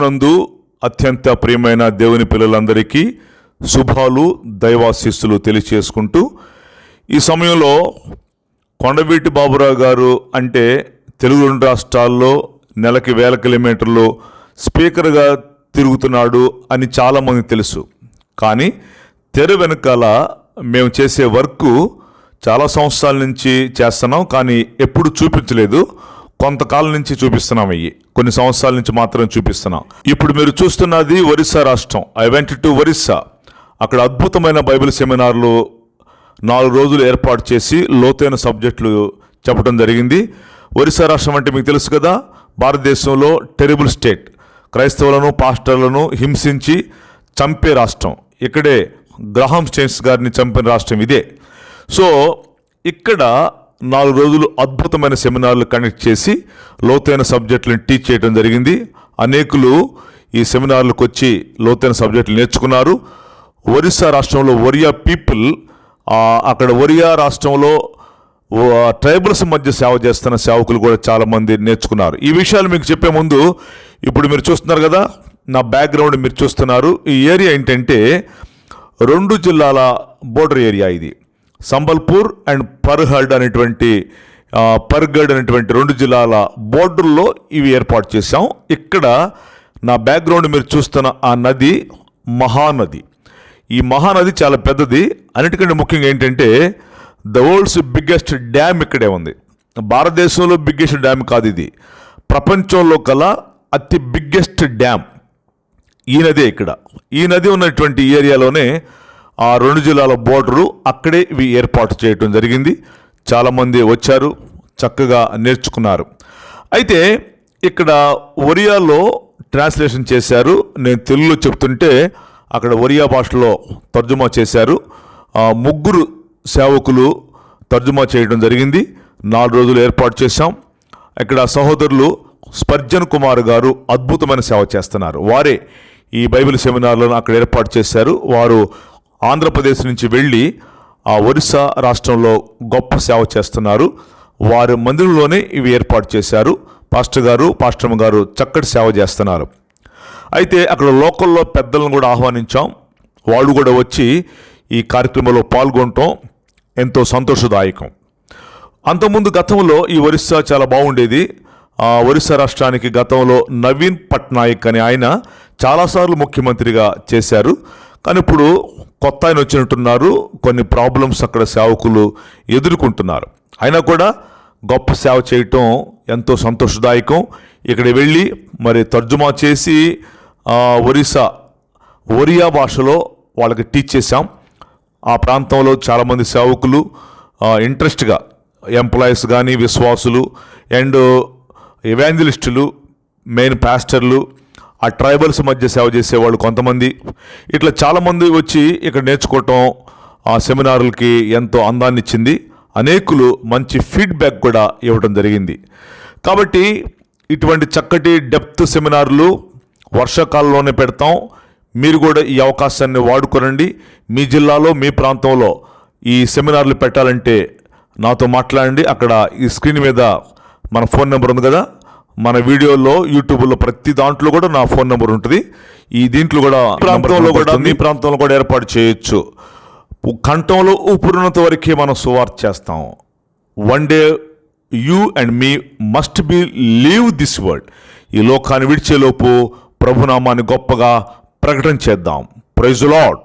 ప్రభునందు అత్యంత ప్రియమైన దేవుని పిల్లలందరికీ శుభాలు దైవాశిస్సులు తెలియచేసుకుంటూ ఈ సమయంలో కొండవీటి బాబురావు గారు అంటే తెలుగు రెండు రాష్ట్రాల్లో నెలకి వేల కిలోమీటర్లు స్పీకర్గా తిరుగుతున్నాడు అని చాలామంది తెలుసు. కానీ తెర వెనకాల మేము చేసే వర్క్ చాలా సంవత్సరాల నుంచి చేస్తున్నాం కానీ ఎప్పుడు చూపించలేదు. కొంతకాలం నుంచి చూపిస్తున్నాం అయ్యి కొన్ని సంవత్సరాల నుంచి మాత్రం చూపిస్తున్నాం. ఇప్పుడు మీరు చూస్తున్నది ఒరిస్సా రాష్ట్రం. I went to Orissa. అక్కడ అద్భుతమైన బైబిల్ సెమినార్లు నాలుగు రోజులు ఏర్పాటు చేసి లోతైన సబ్జెక్టులు చెప్పడం జరిగింది. ఒరిస్సా రాష్ట్రం అంటే మీకు తెలుసు కదా భారతదేశంలో టెరిబుల్ స్టేట్ క్రైస్తవులను పాస్టర్లను హింసించి చంపే రాష్ట్రం. ఇక్కడే గ్రహాం స్టేన్స్ గారిని చంపిన రాష్ట్రం ఇదే. సో ఇక్కడ నాలుగు రోజులు అద్భుతమైన సెమినార్లు కండక్ట్ చేసి లోతైన సబ్జెక్టులను టీచ్ చేయడం జరిగింది. అనేకులు ఈ సెమినార్లకు వచ్చి లోతైన సబ్జెక్టులు నేర్చుకున్నారు. ఒరిస్సా రాష్ట్రంలో ఒరియా పీపుల్ అక్కడ ఒరియా రాష్ట్రంలో ఓ, ట్రైబల్స్ మధ్య సేవ చేస్తున్న సేవకులు కూడా చాలామంది నేర్చుకున్నారు. ఈ విషయాలు మీకు చెప్పే ముందు ఇప్పుడు మీరు చూస్తున్నారు కదా నా బ్యాక్గ్రౌండ్ మీరు చూస్తున్నారు. ఈ ఏరియా ఏంటంటే రెండు జిల్లాల బోర్డర్ ఏరియా ఇది. సంబల్పూర్ అండ్ పర్హడ్ అనేటువంటి ఆ, పర్గడ్ అనేటువంటి రెండు జిల్లాల బోర్డర్లో ఇవి ఏర్పాటు చేశాం. ఇక్కడ నా బ్యాక్గ్రౌండ్ మీరు చూస్తున్న ఆ నది మహానది. ఈ మహానది చాలా పెద్దది. అన్నిటికంటే ముఖ్యంగా ఏంటంటే ద వరల్డ్స్ బిగ్గెస్ట్ డ్యామ్ ఇక్కడే ఉంది. భారతదేశంలో బిగ్గెస్ట్ డ్యామ్ కాదు ఇది. ప్రపంచంలో కల అతి బిగ్గెస్ట్ డ్యామ్ ఈ నదే ఇక్కడ. ఈ నది ఉన్నటువంటి ఏరియాలోనే ఆ రెండు జిల్లాల బోర్డరు అక్కడే ఇవి ఏర్పాటు చేయటం జరిగింది. చాలామంది వచ్చారు చక్కగా నేర్చుకున్నారు. అయితే ఇక్కడ ఒరియాలో ట్రాన్స్లేషన్ చేశారు. నేను తెలుగులో చెప్తుంటే అక్కడ ఒరియా భాషలో తర్జుమా చేశారు. ముగ్గురు సేవకులు తర్జుమా చేయడం జరిగింది. నాలుగు రోజులు ఏర్పాటు చేశాం. ఇక్కడ సహోదరులు స్పర్జన్ కుమార్ గారు అద్భుతమైన సేవ చేస్తున్నారు. వారే ఈ బైబిల్ సెమినార్లను అక్కడ ఏర్పాటు చేశారు. వారు ఆంధ్రప్రదేశ్ నుంచి వెళ్ళి ఆ ఒరిస్సా రాష్ట్రంలో గొప్ప సేవ చేస్తున్నారు. వారి మందిరంలోనే ఇవి ఏర్పాటు చేశారు. పాస్టర్ గారు పాస్టర్మ గారు చక్కటి సేవ చేస్తున్నారు. అయితే అక్కడ లోకల్లో పెద్దలను కూడా ఆహ్వానించాం. వాళ్ళు కూడా వచ్చి ఈ కార్యక్రమంలో పాల్గొనటం ఎంతో సంతోషదాయకం. అంతకుముందు గతంలో ఈ ఒరిస్సా చాలా బాగుండేది. ఆ ఒరిస్సా రాష్ట్రానికి గతంలో నవీన్ పట్నాయక్ అని ఆయన చాలాసార్లు ముఖ్యమంత్రిగా చేశారు. కానీ ఇప్పుడు కొత్త ఆయన వచ్చినట్టున్నారు. కొన్ని ప్రాబ్లమ్స్ అక్కడ సేవకులు ఎదుర్కొంటున్నారు. అయినా కూడా గొప్ప సేవ చేయటం ఎంతో సంతోషదాయకం. ఇక్కడ వెళ్ళి మరి తర్జుమా చేసి ఒరిస్సా ఒరియా భాషలో వాళ్ళకి టీచ్ చేశాం. ఆ ప్రాంతంలో చాలామంది సేవకులు ఇంట్రెస్ట్గా ఎంప్లాయీస్ కానీ విశ్వాసులు అండ్ ఎవాంజలిస్టులు మెయిన్ పాస్టర్లు ఆ ట్రైబల్స్ మధ్య సేవ చేసేవాళ్ళు కొంతమంది. ఇట్లా చాలామంది వచ్చి ఇక్కడ నేర్చుకోవటం ఆ సెమినార్లకి ఎంతో అందాన్ని ఇచ్చింది అనేకులు మంచి ఫీడ్బ్యాక్ కూడా ఇవ్వడం జరిగింది. కాబట్టి ఇటువంటి చక్కటి డెప్త్ సెమినార్లు వర్షాకాలంలోనే పెడతాం. మీరు కూడా ఈ అవకాశాన్ని వాడుకోనండి. మీ జిల్లాలో మీ ప్రాంతంలో ఈ సెమినార్లు పెట్టాలంటే నాతో మాట్లాడండి. అక్కడ ఈ స్క్రీన్ మీద మన ఫోన్ నెంబర్ ఉంది కదా? మన వీడియోలో యూట్యూబ్లో ప్రతి దాంట్లో కూడా నా ఫోన్ నెంబర్ ఉంటుంది. ఈ దీంట్లో కూడా ప్రాంతంలో కూడా మీ ప్రాంతంలో కూడా ఏర్పాటు చేయొచ్చు. కంఠంలో ఊపిరినంత వరకే మనం సువార్త చేస్తాం. One day you and me must be leave this world ఈ లోకాన్ని విడిచేలోపు ప్రభునామాన్ని గొప్పగా ప్రకటన చేద్దాం. Praise lord